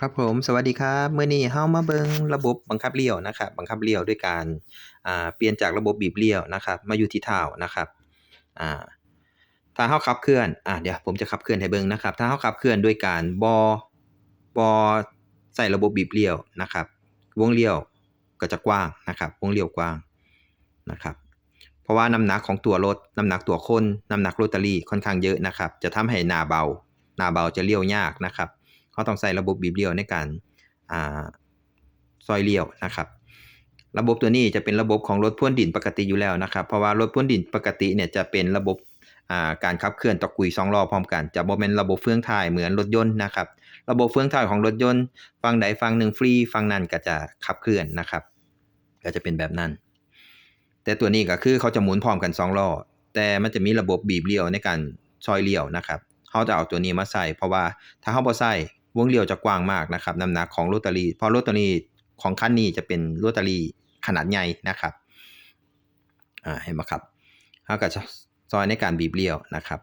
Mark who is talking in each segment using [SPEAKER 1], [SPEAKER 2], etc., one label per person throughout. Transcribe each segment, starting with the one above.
[SPEAKER 1] ครับผมสวัสดีครับมื้อนี้เฮามาเบิงระบบบังคับเลี้ยวนะครับบังคับเลี้ยวด้วยการอ่าเปลี่ยนจากระบบบีบเลี้ยวนะครับ มาอยู่ที่เท้านะครับอ่าถ้าเฮาขับเคลื่อนอ่าเดี๋ยวผมจะขับเคลื่อนให้เบิงนะครับ ถ้าเฮาขับเคลื่อนด้วยการบ่บ่ใช้ระบบบีบเลี้ยวนะครับ วงเลี้ยวก็จะกว้างนะครับ วงเลี้ยวกว้างนะครับเพราะว่าน้ำหนักของตัวรถน้ำหนักตัวคนน้ำหนักโรตารี่ค่อนข้างเยอะนะครับ จะทำให้หน้าเบาหน้าเบาจะเลี้ยวยากนะครับ เขาต้องใส่ระบบบีบเลี้ยวในการอ่าซอยเลี้ยวนะครับ ระบบตัวนี้จะเป็นระบบของรถพ่วงดินปกติอยู่แล้วนะครับ เพราะว่ารถพ่วงดินปกติเนี่ยจะเป็นระบบาการขับเคลื่อนตะกุยสองล้อพร้อมกัน จะบ่แม่นระบบเฟืองท้ายเหมือนรถยนต์นะครับ ระบบเฟืองท้ายของรถยนต์ฝั่งใดฝั่งหนึ่งฟรีฝั่งนั้นก็จะขับเคลื่อนนะครับ ก็จะเป็นแบบนั้น แต่ตัวนี้ก็คือเขาจะหมุนพร้อมกันสองล้อแต่มันจะมีระบบบีบเลี้ยวในการซอยเลี้ยวนะครับเขาจะเอาตัวนี้มาใส่เพราะว่าถ้าเขาบ่ใส่ วงเลี้ยวจะกว้างมากนะครับน้ำหนักของโรตารี่เพราะโรตารี่ของคันนี้จะเป็นโรตารี่ขนาดใหญ่นะครับอ่าเห็นไหมครับเขาก็จะซอยในการบีบเลี้ยวนะครับ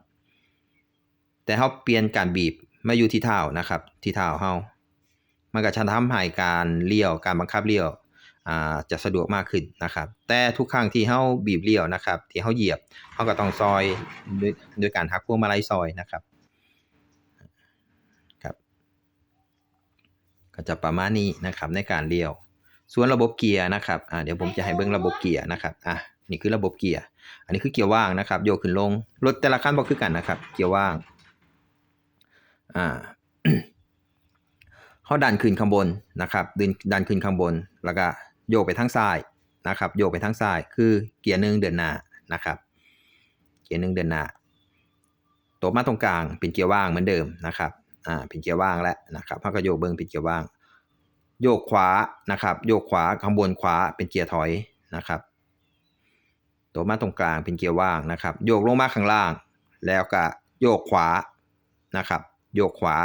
[SPEAKER 1] แต่เขาเปลี่ยนการบีบมาอยู่ที่เท้านะครับที่เท้าเขามันก็จะทำให้การเลี้ยวการบังคับเลี้ยวอ่าจะสะดวกมากขึ้นนะครับ แต่ทุกครั้งที่เฮาบีบเลี้ยวนะครับ ที่เฮาเหยียบเฮาก็ต้องซอยด้วยด้วยการหักพวงมาลัยซอยนะครับ ก็จะประมาณนี้นะครับในการเลี้ยว ส่วนระบบเกียร์นะครับอ่าเดี๋ยวผมจะให้เบิ่งระบบเกียร์นะครับอะนี่คือระบบเกียร์อันนี้คือเกียร์ว่างนะครับ โยกขึ้นลงรถแต่ละคันบ่คือกันนะครับ เกียร์ว่างอ่าเขาดันขึ้นข้างบนนะครับดันดันขึ้นข้างบน แล้วก็โยกไปทางซ้ายนะครับ โยกไปทางซ้าย คือเกียร์หนึ่งเดินหน้านะครับ เกียร์หนึ่งเดินหน้าตบมาตรงกลางเป็นเกียร์ว่างเหมือนเดิมนะครับ อ่าเป็นเกียร์ว่างแล้วนะครับเขาก็โยกเบิ้งเป็นเกียร์ว่าง โยกขวานะครับ โยกขวาข้างบนขวาเป็นเกียร์ถอยนะครับตบมาตรงกลางเป็นเกียร์ว่างนะครับ โยกลงมาข้างล่าง แล้วก็โยกขวานะครับ โยกขวา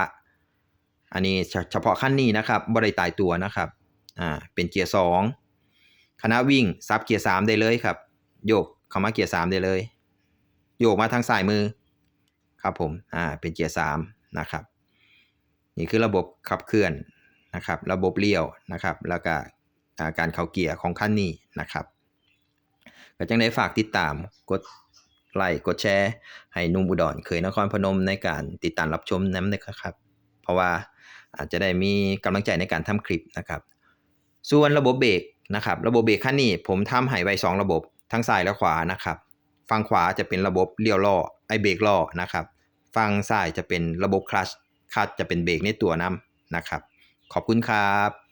[SPEAKER 1] อันนี้เฉพาะขั้นนี้นะครับบริตายตัวนะครับอ่าเป็นเกียร์สองคณะวิ่งซับเกียร์สามได้เลยครับ โยกเข้ามาเกียร์สามได้เลย โยกมาทางซ้ายมือ ครับผมอ่าเป็นเกียร์สามนะครับ นี่คือระบบขับเคลื่อนนะครับระบบเลี้ยวนะครับแล้วก็การเข้าเกียร์ของคันนี้นะครับก็จังได้ฝากติดตามกดไลค์กดแชร์ ให้นุ่มอุดรเคยนครพนมในการติดตามรับชมน้ำนะครับ เพราะว่าอาจจะได้มีกำลังใจในการทำคลิปนะครับ ส่วนระบบเบรกนะครับ ระบบเบรกขั้นนี้ผมทำให้ไว้2ระบบทั้งซ้ายและขวานะครับฝั่งขวาจะเป็นระบบเลี้ยวล้อไอเบรกล้อนะครับฝั่งซ้ายจะเป็นระบบคลัช คาดจะเป็นเบรกในตัวนํนะครับ ขอบคุณครับ